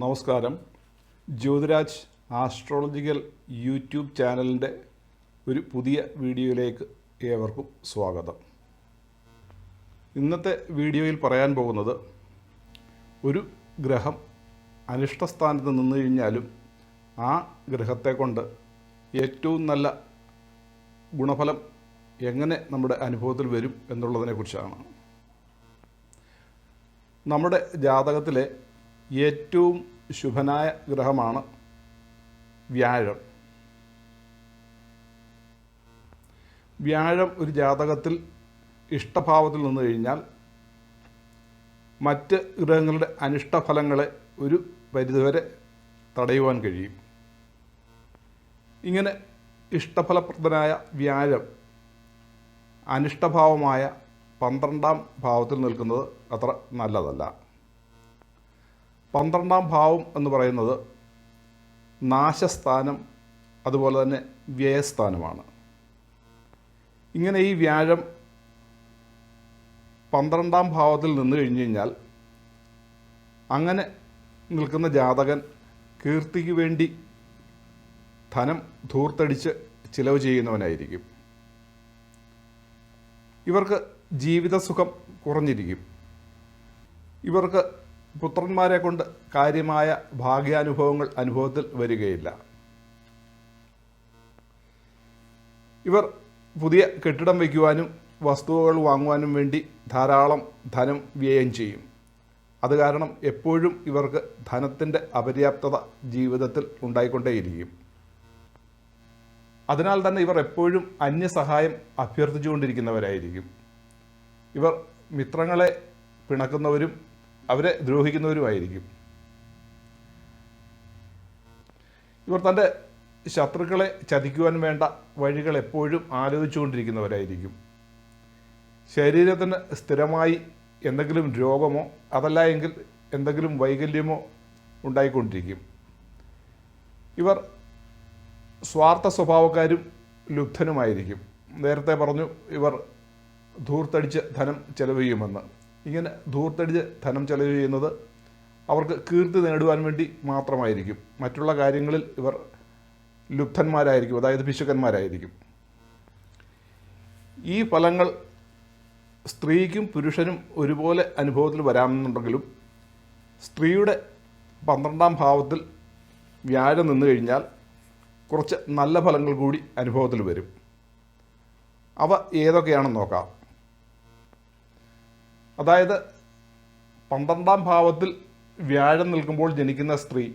നമസ്കാരം. Jyothiraj astrological YouTube ചാനലിന്റെ ഒരു പുതിയ വീഡിയോയിലേക്ക് ഏവർക്കും സ്വാഗതം. ഇന്നത്തെ വീഡിയോയിൽ പറയാൻ പോകുന്നത് ഒരു ഗ്രഹം അനിഷ്ടസ്ഥാനത്ത് നിന്ന് കഴിഞ്ഞാലും ആ ഗ്രഹത്തെ കൊണ്ട് ഏറ്റവും നല്ല ഗുണഫലം എങ്ങനെ നമ്മുടെ അനുഭവത്തിൽ വരും എന്നുള്ളതിനെക്കുറിച്ചാണ്. നമ്മുടെ ജാതകത്തിലെ ഏറ്റവും ശുഭനായ ഗ്രഹമാണ് വ്യാഴം. വ്യാഴം ഒരു ജാതകത്തിൽ ഇഷ്ടഭാവത്തിൽ നിന്ന് കഴിഞ്ഞാൽ മറ്റ് ഗ്രഹങ്ങളുടെ അനിഷ്ടഫലങ്ങളെ ഒരു പരിധിവരെ തടയുവാൻ കഴിയും. ഇങ്ങനെ ഇഷ്ടഫലപ്രദനായ വ്യാഴം അനിഷ്ടഭാവമായ പന്ത്രണ്ടാം ഭാവത്തിൽ നിൽക്കുന്നത് അത്ര നല്ലതല്ല. പന്ത്രണ്ടാം ഭാവം എന്ന് പറയുന്നത് നാശസ്ഥാനം അതുപോലെ തന്നെ വ്യയസ്ഥാനമാണ്. ഇങ്ങനെ ഈ വ്യാഴം പന്ത്രണ്ടാം ഭാവത്തിൽ നിന്ന് കഴിഞ്ഞു കഴിഞ്ഞാൽ അങ്ങനെ നിൽക്കുന്ന ജാതകൻ കീർത്തിക്ക് വേണ്ടി ധനം ധൂർത്തടിച്ച് ചിലവ് ചെയ്യുന്നവനായിരിക്കും. ഇവർക്ക് ജീവിതസുഖം കുറഞ്ഞിരിക്കും. ഇവർക്ക് പുത്രന്മാരെ കൊണ്ട് കാര്യമായ ഭാഗ്യാനുഭവങ്ങൾ അനുഭവത്തിൽ വരികയില്ല. ഇവർ പുതിയ കെട്ടിടം വയ്ക്കുവാനും വസ്തുവകൾ വാങ്ങുവാനും വേണ്ടി ധാരാളം ധനം വ്യയം ചെയ്യും. അത് കാരണം എപ്പോഴും ഇവർക്ക് ധനത്തിന്റെ അപര്യാപ്തത ജീവിതത്തിൽ ഉണ്ടായിക്കൊണ്ടേയിരിക്കും. അതിനാൽ തന്നെ ഇവർ എപ്പോഴും അന്യസഹായം അഭ്യർത്ഥിച്ചുകൊണ്ടിരിക്കുന്നവരായിരിക്കും. ഇവർ മിത്രങ്ങളെ പിണക്കുന്നവരും അവരെ ദ്രോഹിക്കുന്നവരുമായിരിക്കും. ഇവർ തന്റെ ശത്രുക്കളെ ചതിക്കുവാൻ വേണ്ട വഴികൾ എപ്പോഴും ആലോചിച്ചുകൊണ്ടിരിക്കുന്നവരായിരിക്കും. ശരീരത്തിന് സ്ഥിരമായി എന്തെങ്കിലും രോഗമോ അതല്ല എങ്കിൽ എന്തെങ്കിലും വൈകല്യമോ ഉണ്ടായിക്കൊണ്ടിരിക്കും. ഇവർ സ്വാർത്ഥ സ്വഭാവക്കാരും ലുബ്ധനുമായിരിക്കും. നേരത്തെ പറഞ്ഞു ഇവർ ധൂർത്തടിച്ച് ധനം ചെലവ് ചെയ്യുമെന്ന് ഇങ്ങനെ ധൂർത്തടിച്ച് ധനം ചെലവ് ചെയ്യുന്നത് അവർക്ക് കീർത്തി നേടുവാൻ വേണ്ടി മാത്രമായിരിക്കും. മറ്റുള്ള കാര്യങ്ങളിൽ ഇവർ ലുബ്ധന്മാരായിരിക്കും അതായത് പിശുക്കന്മാരായിരിക്കും ഈ ഫലങ്ങൾ സ്ത്രീക്കും പുരുഷനും ഒരുപോലെ അനുഭവത്തിൽ വരാമെന്നുണ്ടെങ്കിലും സ്ത്രീയുടെ പന്ത്രണ്ടാം ഭാവത്തിൽ വ്യാഴം നിന്നു കഴിഞ്ഞാൽ കുറച്ച് നല്ല ഫലങ്ങൾ കൂടി അനുഭവത്തിൽ വരും. അവ ഏതൊക്കെയാണെന്ന് നോക്കാം. അതായത് പന്ത്രണ്ടാം ഭാവത്തിൽ വ്യാഴം നിൽക്കുമ്പോൾ ജനിക്കുന്ന സ്ത്രീ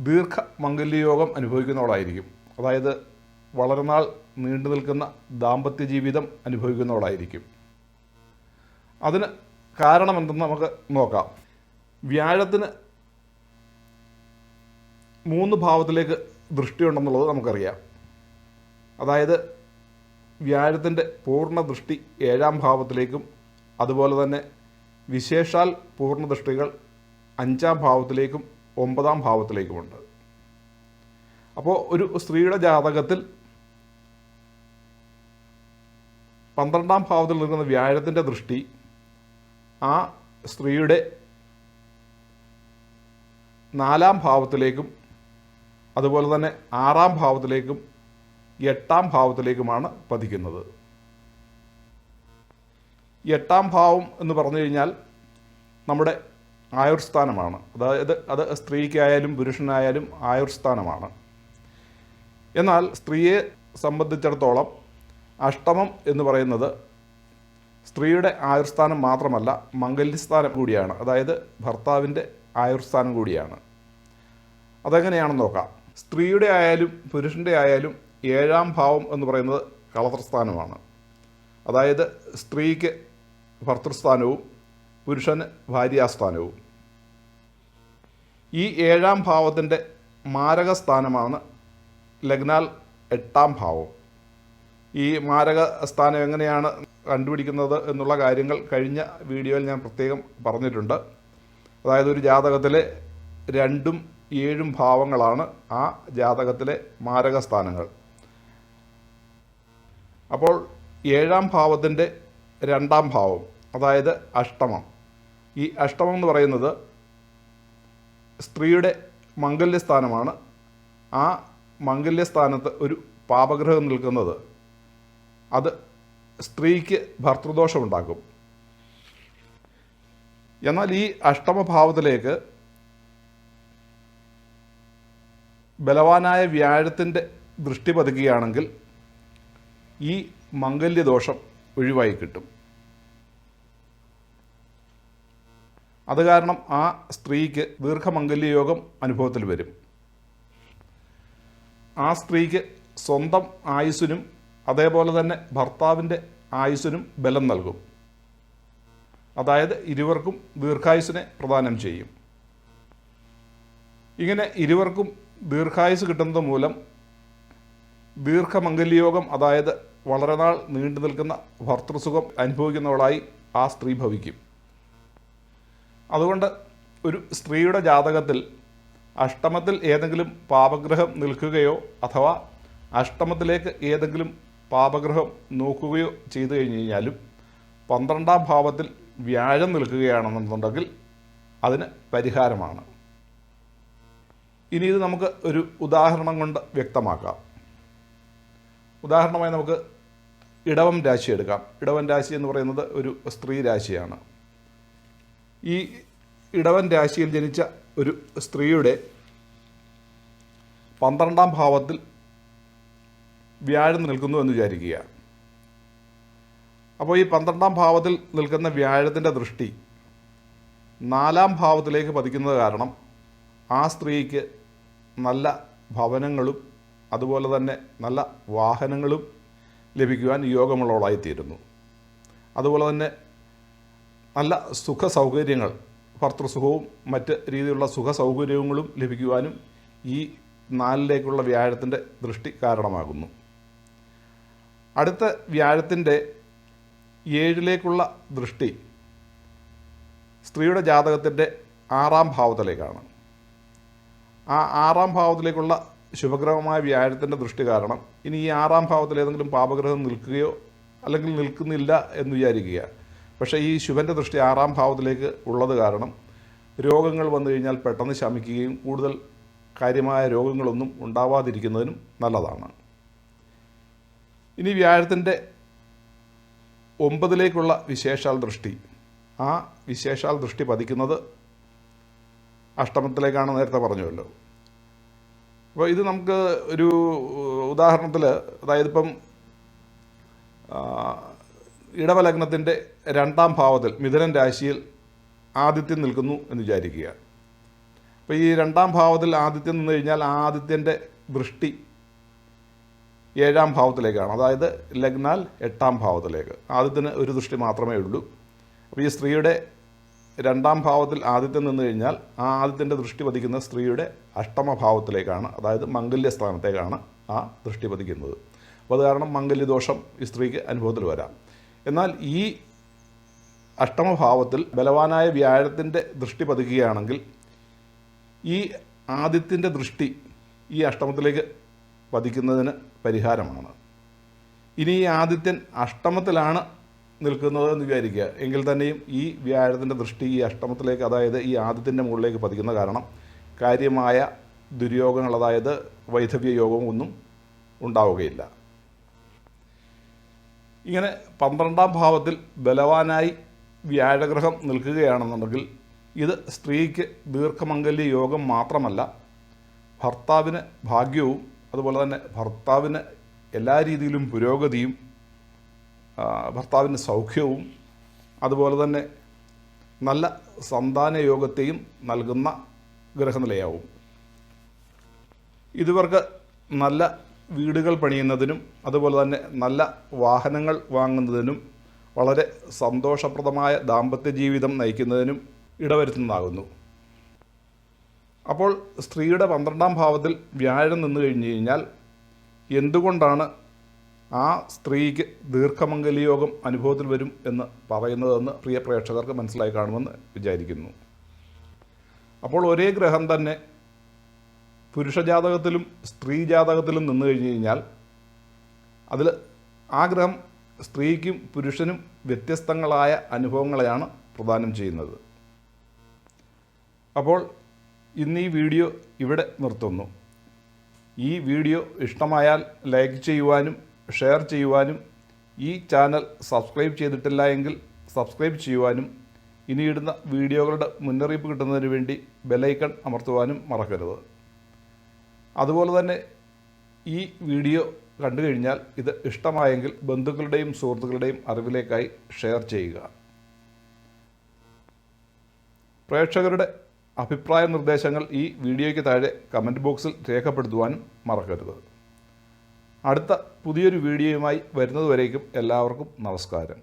ദീർഘ മംഗല്യയോഗം അനുഭവിക്കുന്നവളായിരിക്കും. അതായത് വളരെ നാൾ നീണ്ടു നിൽക്കുന്ന ദാമ്പത്യ ജീവിതം അനുഭവിക്കുന്നവളായിരിക്കും. അതിന് കാരണമെന്തെന്ന് നമുക്ക് നോക്കാം. വ്യാഴത്തിന് മൂന്ന് ഭാവത്തിലേക്ക് ദൃഷ്ടിയുണ്ടെന്നുള്ളത് നമുക്കറിയാം. അതായത് വ്യാഴത്തിന്റെ പൂർണ ദൃഷ്ടി ഏഴാം ഭാവത്തിലേക്കും അതുപോലെ തന്നെ വിശേഷാൽ പൂർണദൃഷ്ടികൾ അഞ്ചാം ഭാവത്തിലേക്കും ഒമ്പതാം ഭാവത്തിലേക്കുമുണ്ട്. അപ്പോൾ ഒരു സ്ത്രീയുടെ ജാതകത്തിൽ പന്ത്രണ്ടാം ഭാവത്തിൽ നിൽക്കുന്ന വ്യാഴത്തിന്റെ ദൃഷ്ടി ആ സ്ത്രീയുടെ നാലാം ഭാവത്തിലേക്കും അതുപോലെ തന്നെ ആറാം ഭാവത്തിലേക്കും എട്ടാം ഭാവത്തിലേക്കുമാണ് പതിക്കുന്നത്. എട്ടാം ഭാവം എന്ന് പറഞ്ഞു കഴിഞ്ഞാൽ നമ്മുടെ ആയുർസ്ഥാനമാണ്. അതായത് അത് സ്ത്രീക്കായാലും പുരുഷനായാലും ആയുർസ്ഥാനമാണ്. എന്നാൽ സ്ത്രീയെ സംബന്ധിച്ചിടത്തോളം അഷ്ടമം എന്ന് പറയുന്നത് സ്ത്രീയുടെ ആയുർസ്ഥാനം മാത്രമല്ല മംഗല്യസ്ഥാനം കൂടിയാണ്. അതായത് ഭർത്താവിന്റെ ആയുർസ്ഥാനം കൂടിയാണ്. അതെങ്ങനെയാണെന്ന് നോക്കാം. സ്ത്രീയുടെ ആയാലും പുരുഷന്റെ ആയാലും ഏഴാം ഭാവം എന്ന് പറയുന്നത് കളത്രസ്ഥാനമാണ്. അതായത് സ്ത്രീക്ക് ഭർത്തൃസ്ഥാനവും പുരുഷന് ഭാര്യാസ്ഥാനവും. ഈ ഏഴാം ഭാവത്തിന്റെ മാരകസ്ഥാനമാണ് ലഗ്നാൽ എട്ടാം ഭാവം. ഈ മാരക സ്ഥാനം എങ്ങനെയാണ് കണ്ടുപിടിക്കുന്നത് എന്നുള്ള കാര്യങ്ങൾ കഴിഞ്ഞ വീഡിയോയിൽ ഞാൻ പ്രത്യേകം പറഞ്ഞിട്ടുണ്ട്. അതായത് ഒരു ജാതകത്തിലെ രണ്ടും ഏഴും ഭാവങ്ങളാണ് ആ ജാതകത്തിലെ മാരകസ്ഥാനങ്ങൾ. അപ്പോൾ ഏഴാം ഭാവത്തിന്റെ രണ്ടാം ഭാവം. അതായത് അഷ്ടമം. ഈ അഷ്ടമം എന്ന് പറയുന്നത് സ്ത്രീയുടെ മംഗല്യസ്ഥാനമാണ്. ആ മംഗല്യസ്ഥാനത്ത് ഒരു പാപഗ്രഹം നിൽക്കുന്നത്. അത് സ്ത്രീക്ക് ഭർത്തൃദോഷമുണ്ടാക്കും. എന്നാൽ ഈ അഷ്ടമഭാവത്തിലേക്ക് ബലവാനായ വ്യാഴത്തിന്റെ ദൃഷ്ടി പതുക്കുകയാണെങ്കിൽ ഈ മംഗല്യദോഷം ഒഴിവായി കിട്ടും. അത് കാരണം ആ സ്ത്രീക്ക് ദീർഘമംഗല്യയോഗം അനുഭവത്തിൽ വരും. ആ സ്ത്രീക്ക് സ്വന്തം ആയുസ്സിനും അതേപോലെ തന്നെ ഭർത്താവിന്റെ ആയുസ്സിനും ബലം നൽകും. അതായത് ഇരുവർക്കും ദീർഘായുസിനെ പ്രദാനം ചെയ്യും. ഇങ്ങനെ ഇരുവർക്കും ദീർഘായുസ് കിട്ടുന്നത് മൂലം ദീർഘമംഗല്യയോഗം അതായത് വളരെ നാൾ നീണ്ടു നിൽക്കുന്ന ഭർത്തൃസുഖം അനുഭവിക്കുന്നവളായി ആ സ്ത്രീ ഭവിക്കും. അതുകൊണ്ട് ഒരു സ്ത്രീയുടെ ജാതകത്തിൽ അഷ്ടമത്തിൽ ഏതെങ്കിലും പാപഗ്രഹം നിൽക്കുകയോ അഥവാ അഷ്ടമത്തിലേക്ക് ഏതെങ്കിലും പാപഗ്രഹം നോക്കുകയോ ചെയ്തു കഴിഞ്ഞ് കഴിഞ്ഞാലും പന്ത്രണ്ടാം ഭാവത്തിൽ വ്യാഴം നിൽക്കുകയാണെന്നുണ്ടെങ്കിൽ അതിന് പരിഹാരമാണ്. ഇനി ഇത് നമുക്ക് ഒരു ഉദാഹരണം കൊണ്ട് വ്യക്തമാക്കാം. ഉദാഹരണമായി നമുക്ക് ഇടവം രാശി എടുക്കാം. ഇടവം രാശി എന്ന് പറയുന്നത് ഒരു സ്ത്രീ രാശിയാണ്. ഈ ഇടവൻ രാശിയിൽ ജനിച്ച ഒരു സ്ത്രീയുടെ പന്ത്രണ്ടാം ഭാവത്തിൽ വ്യാഴം നിൽക്കുന്നു എന്ന് വിചാരിക്കുക അപ്പോൾ ഈ പന്ത്രണ്ടാം ഭാവത്തിൽ നിൽക്കുന്ന വ്യാഴത്തിന്റെ ദൃഷ്ടി നാലാം ഭാവത്തിലേക്ക് പതിക്കുന്നത് കാരണം ആ സ്ത്രീക്ക് നല്ല ഭവനങ്ങളും അതുപോലെ തന്നെ നല്ല വാഹനങ്ങളും ലഭിക്കുവാൻ യോഗമുള്ളവളായിത്തീരുന്നു. അതുപോലെ തന്നെ നല്ല സുഖ സൗകര്യങ്ങൾ ഭർത്തൃസുഖവും മറ്റ് രീതിയിലുള്ള സുഖ സൗകര്യങ്ങളും ലഭിക്കുവാനും ഈ നാലിലേക്കുള്ള വ്യാഴത്തിന്റെ ദൃഷ്ടി കാരണമാകുന്നു. അടുത്ത വ്യാഴത്തിന്റെ ഏഴിലേക്കുള്ള ദൃഷ്ടി സ്ത്രീയുടെ ജാതകത്തിന്റെ ആറാം ഭാവത്തിലേക്കാണ്. ആ ആറാം ഭാവത്തിലേക്കുള്ള ശുഭഗ്രഹമായ വ്യാഴത്തിന്റെ ദൃഷ്ടി കാരണം ഇനി ഈ ആറാം ഭാവത്തിൽ ഏതെങ്കിലും പാപഗ്രഹം നിൽക്കുകയോ അല്ലെങ്കിൽ നിൽക്കുന്നില്ല എന്ന് വിചാരിക്കുക. പക്ഷേ ഈ ശുഭന്റെ ദൃഷ്ടി ആറാം ഭാവത്തിലേക്ക് ഉള്ളത് കാരണം രോഗങ്ങൾ വന്നു കഴിഞ്ഞാൽ പെട്ടെന്ന് ശമിക്കുകയും കൂടുതൽ കാര്യമായ രോഗങ്ങളൊന്നും ഉണ്ടാവാതിരിക്കുന്നതിനും നല്ലതാണ്. ഇനി വ്യാഴത്തിന്റെ ഒമ്പതിലേക്കുള്ള വിശേഷാൽ ദൃഷ്ടി. ആ വിശേഷാൽ ദൃഷ്ടി പതിക്കുന്നത് അഷ്ടമത്തിലേക്കാണ് നേരത്തെ പറഞ്ഞുവല്ലോ. അപ്പോൾ ഇത് നമുക്ക് ഒരു ഉദാഹരണത്തിൽ അതായത് ഇപ്പം ഇടവലഗ്നത്തിന്റെ രണ്ടാം ഭാവത്തിൽ മിഥുനൻ രാശിയിൽ ആദിത്യം നിൽക്കുന്നു എന്ന് വിചാരിക്കുക അപ്പോൾ ഈ രണ്ടാം ഭാവത്തിൽ ആദിത്യം നിന്ന് കഴിഞ്ഞാൽ ആദിത്യന്റെ ദൃഷ്ടി ഏഴാം ഭാവത്തിലേക്കാണ്. അതായത് ലഗ്നാൽ എട്ടാം ഭാവത്തിലേക്ക്. ആദിത്യന് ഒരു ദൃഷ്ടി മാത്രമേ ഉള്ളൂ. അപ്പോൾ ഈ സ്ത്രീയുടെ രണ്ടാം ഭാവത്തിൽ ആദിത്യം നിന്ന് കഴിഞ്ഞാൽ ആ ആദിത്യന്റെ ദൃഷ്ടി പതിക്കുന്ന സ്ത്രീയുടെ അഷ്ടമഭാവത്തിലേക്കാണ് അതായത് മംഗല്യ സ്ഥാനത്തേക്കാണ് ആ ദൃഷ്ടി പതിക്കുന്നത്. അപ്പോൾ അത് കാരണം മംഗല്യദോഷം ഈ സ്ത്രീക്ക് അനുഭവത്തിൽ വരാം. എന്നാൽ ഈ അഷ്ടമഭാവത്തിൽ ബലവാനായ വ്യാഴത്തിന്റെ ദൃഷ്ടി പതിക്കുകയാണെങ്കിൽ ഈ ആദ്യത്തിന്റെ ദൃഷ്ടി ഈ അഷ്ടമത്തിലേക്ക് പതിക്കുന്നതിന് പരിഹാരമാണ്. ഇനി ഈ ആദിത്യൻ അഷ്ടമത്തിലാണ് നിൽക്കുന്നത് എന്ന് വിചാരിക്കുക. എങ്കിൽ തന്നെയും ഈ വ്യാഴത്തിന്റെ ദൃഷ്ടി ഈ അഷ്ടമത്തിലേക്ക് അതായത് ഈ ആദിത്യന്റെ മുകളിലേക്ക് പതിക്കുന്ന കാരണം കാര്യമായ ദുര്യോഗങ്ങൾ അതായത് വൈധവ്യ യോഗവും ഒന്നും ഉണ്ടാവുകയില്ല. ഇങ്ങനെ പന്ത്രണ്ടാം ഭാവത്തിൽ ബലവാനായി വ്യാഴഗ്രഹം നിൽക്കുകയാണെന്നുണ്ടെങ്കിൽ ഇത് സ്ത്രീക്ക് ദീർഘമംഗല്യ യോഗം മാത്രമല്ല ഭർത്താവിന് ഭാഗ്യവും അതുപോലെ തന്നെ ഭർത്താവിന് എല്ലാ രീതിയിലും പുരോഗതിയും ഭർത്താവിന്റെ സൗഖ്യവും അതുപോലെ തന്നെ നല്ല സന്താന യോഗത്തെയും നൽകുന്ന ഗ്രഹനിലയാവും. ഇതുവർക്ക് നല്ല വീടുകൾ പണിയുന്നതിനും അതുപോലെ തന്നെ നല്ല വാഹനങ്ങൾ വാങ്ങുന്നതിനും വളരെ സന്തോഷപ്രദമായ ദാമ്പത്യ ജീവിതം നയിക്കുന്നതിനും ഇടവരുത്തുന്നതാകുന്നു. അപ്പോൾ സ്ത്രീയുടെ പന്ത്രണ്ടാം ഭാവത്തിൽ വ്യാഴം നിന്ന് കഴിഞ്ഞു കഴിഞ്ഞാൽ എന്തുകൊണ്ടാണ് ആ സ്ത്രീക്ക് ദീർഘമംഗലിയോഗം അനുഭവത്തിൽ വരും എന്ന് പറയുന്നതെന്ന് പ്രിയ പ്രേക്ഷകർക്ക് മനസ്സിലായി കാണുമെന്ന് വിചാരിക്കുന്നു. അപ്പോൾ ഒരേ ഗ്രഹം തന്നെ പുരുഷ ജാതകത്തിലും സ്ത്രീ ജാതകത്തിലും നിന്ന് കഴിഞ്ഞ് കഴിഞ്ഞാൽ അതിൽ ആഗ്രഹം സ്ത്രീക്കും പുരുഷനും വ്യത്യസ്തങ്ങളായ അനുഭവങ്ങളെയാണ് പ്രദാനം ചെയ്യുന്നത്. അപ്പോൾ ഇന്ന് ഈ വീഡിയോ ഇവിടെ നിർത്തുന്നു. ഈ വീഡിയോ ഇഷ്ടമായാൽ ലൈക്ക് ചെയ്യുവാനും ഷെയർ ചെയ്യുവാനും ഈ ചാനൽ സബ്സ്ക്രൈബ് ചെയ്തിട്ടില്ല എങ്കിൽ സബ്സ്ക്രൈബ് ചെയ്യുവാനും ഇനിയിടുന്ന വീഡിയോകളുടെ മുന്നറിയിപ്പ് കിട്ടുന്നതിന് വേണ്ടി ബെലൈക്കൺ അമർത്തുവാനും മറക്കരുത്. അതുപോലെ തന്നെ ഈ വീഡിയോ കണ്ടു കഴിഞ്ഞാൽ ഇത് ഇഷ്ടമായെങ്കിൽ ബന്ധുക്കളുടെയും സുഹൃത്തുക്കളുടെയും അറിവിലേക്കായി ഷെയർ ചെയ്യുക. പ്രേക്ഷകരുടെ അഭിപ്രായ നിർദ്ദേശങ്ങൾ ഈ വീഡിയോയ്ക്ക് താഴെ കമന്റ് ബോക്സിൽ രേഖപ്പെടുത്തുവാനും മറക്കരുത്. അടുത്ത പുതിയൊരു വീഡിയോയുമായി വരുന്നതുവരേക്കും എല്ലാവർക്കും നമസ്കാരം.